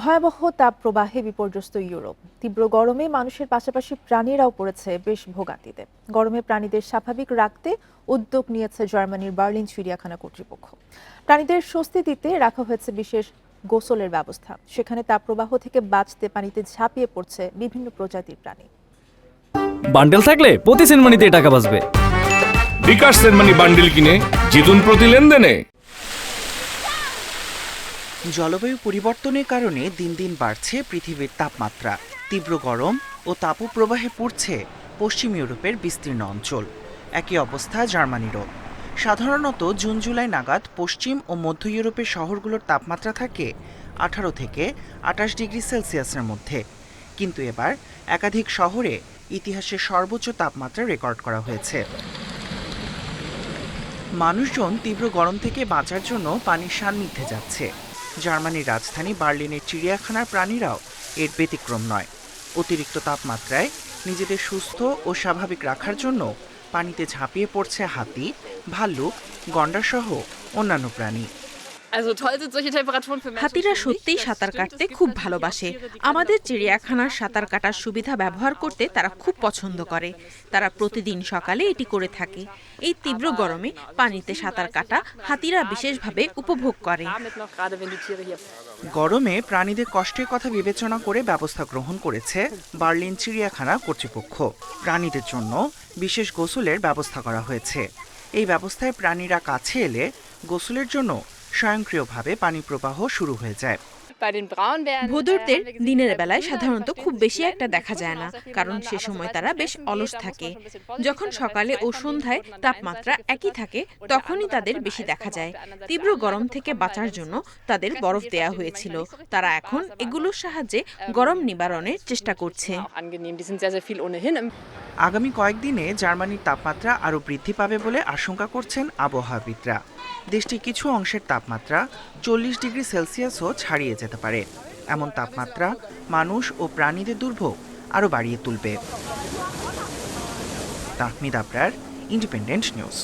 ভয়াবহ তাপ প্রবাহে বিপর্যস্ত ইউরোপ। তীব্র গরমে মানুষের পাশাপাশি প্রাণীরাও পড়েছে বেশ ভোগান্তিতে। গরমে প্রাণীদের স্বাভাবিক রাখতে উদ্যোগ নিয়েছে জার্মানির বার্লিন চিড়িয়াখানা কর্তৃপক্ষ। প্রাণীদের স্বস্তি দিতে রাখা হয়েছে বিশেষ গোসলের ব্যবস্থা। সেখানে তাপ প্রবাহ থেকে বাঁচতে পানিতে ঝাঁপিয়ে পড়ছে বিভিন্ন প্রজাতির প্রাণী। বান্ডেল থাকলে প্রতি সেনমানিতে টাকা বাঁচবে। বিকাশ সেনমানি বান্ডিল কিনে জিতুন প্রতি লেনদেনে। জলবায়ু পরিবর্তনের কারণে দিন দিন বাড়ছে পৃথিবীর তাপমাত্রা। তীব্র গরম ও তাপপ্রবাহে পড়ছে পশ্চিম ইউরোপের বিস্তীর্ণ অঞ্চল। একই অবস্থা জার্মানিরও। সাধারণত জুন জুলাই নাগাদ পশ্চিম ও মধ্য ইউরোপের শহরগুলোর তাপমাত্রা থাকে আঠারো থেকে আঠাশ ডিগ্রি সেলসিয়াসের মধ্যে। কিন্তু এবার একাধিক শহরে ইতিহাসের সর্বোচ্চ তাপমাত্রা রেকর্ড করা হয়েছে। মানুষজন তীব্র গরম থেকে বাঁচার জন্য পানির সান্নিধ্যে যাচ্ছে। জার্মানির রাজধানী বার্লিনের চিড়িয়াখানার প্রাণীরাও এর ব্যতিক্রম নয়। অতিরিক্ত তাপমাত্রায় নিজেদের সুস্থ ও স্বাভাবিক রাখার জন্য পানিতে ঝাঁপিয়ে পড়ছে হাতি, ভাল্লুক, গন্ডাসহ অন্যান্য প্রাণী। হাতিরা. সত্যিই সাঁতার কাটতে খুব ভালোবাসে। আমাদের চিড়িয়াখানার সাঁতার কাটার সুবিধা ব্যবহার করতে তারা খুব পছন্দ করে। তারা প্রতিদিন সকালে এটি করে থাকে। এই তীব্র গরমে পানিতে সাঁতার কাটা হাতিরা বিশেষভাবে উপভোগ করে। গরমে প্রাণীদের কষ্টের কথা বিবেচনা করে ব্যবস্থা গ্রহণ করেছে বার্লিন চিড়িয়াখানা কর্তৃপক্ষ। প্রাণীদের জন্য বিশেষ গোসলের ব্যবস্থা করা হয়েছে। এই ব্যবস্থায় প্রাণীরা কাছে এলে গোসলের জন্য স্বয়ংক্রিয়ভাবে পানি প্রবাহ শুরু হয়ে যায়। ভোদুরদের দিনের বেলায় সাধারণত খুব বেশি একটা দেখা যায় না কারণ সে সময় তারা বেশ অলস থাকে। যখন সকালে ও সন্ধ্যায় তাপমাত্রা একই থাকে তখনই তাদের বেশি দেখা যায়। তীব্র গরম থেকে বাঁচার জন্য তাদের বরফ দেয়া হয়েছিল। তারা এখন এগুলোর সাহায্যে গরম নিবারণের চেষ্টা করছে। আগামী কয়েকদিনে জার্মানির তাপমাত্রা আরও বৃদ্ধি পাবে বলে আশঙ্কা করছেন আবহাওয়াবিদরা। দেশটির কিছু অংশের তাপমাত্রা চল্লিশ ডিগ্রি সেলসিয়াসও ছাড়িয়ে যেতে পারে। এমন তাপমাত্রা মানুষ ও প্রাণীদের দুর্ভোগ আরও বাড়িয়ে তুলবে। Tahmid Abrar independent news